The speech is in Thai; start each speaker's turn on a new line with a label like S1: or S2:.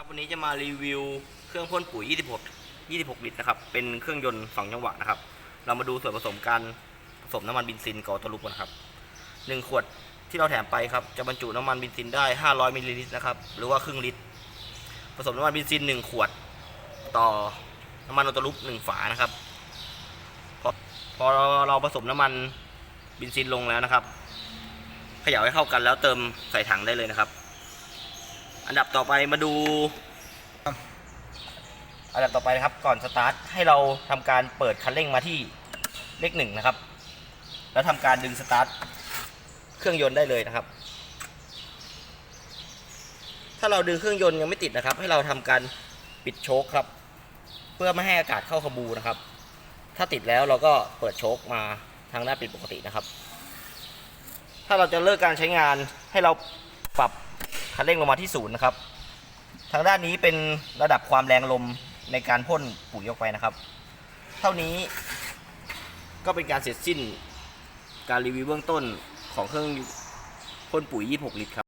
S1: ครับวันนี้จะมารีวิวเครื่องพ่นปุ๋ย 26 26 ลิตรนะครับ เป็นเครื่องยนต์สองจังหวะนะครับ เรามาดูส่วนผสมการผสมน้ำมันเบนซินกับออโตลุกกันครับหนึ่งขวดที่เราแถมไปครับ จะบรรจุน้ำมันเบนซินได้ 500มิลลิลิตรนะครับ หรือว่าครึ่งลิตร ผสมน้ำมันเบนซิน 1 ขวด ต่อน้ำมันออโตลุก1ฝานะครับ พอพอเราผสมน้ำมันเบนซินลงแล้วนะครับเขย่าให้เข้ากันแล้วเติมใส่ถังได้เลยนะครับ อันดับต่อไปมาดู อันดับต่อไปนะครับ ก่อนสตาร์ทให้เราทำการเปิดคันเร่งมาที่เลขหนึ่งนะครับ แล้วทำการดึงสตาร์ทเครื่องยนต์ได้เลยนะครับ ถ้าเราดึงเครื่องยนต์ยังไม่ติดนะครับ ให้เราทำการปิดโชคครับ เพื่อไม่ให้อากาศเข้าขบูนะครับ ถ้าติดแล้วเราก็เปิดโชคมาทางหน้าปิดปกตินะครับ ถ้าเราจะเลิกการใช้งานให้เราปรับ คันเร่งลงมาที่ศูนย์นะครับ ทางด้านนี้เป็นระดับความแรงลมในการพ่นปุ๋ยออกไปนะครับ เท่านี้ก็เป็นการเสร็จสิ้นการรีวิวเบื้องต้นของเครื่องพ่นปุ๋ย 26 ลิตรครับ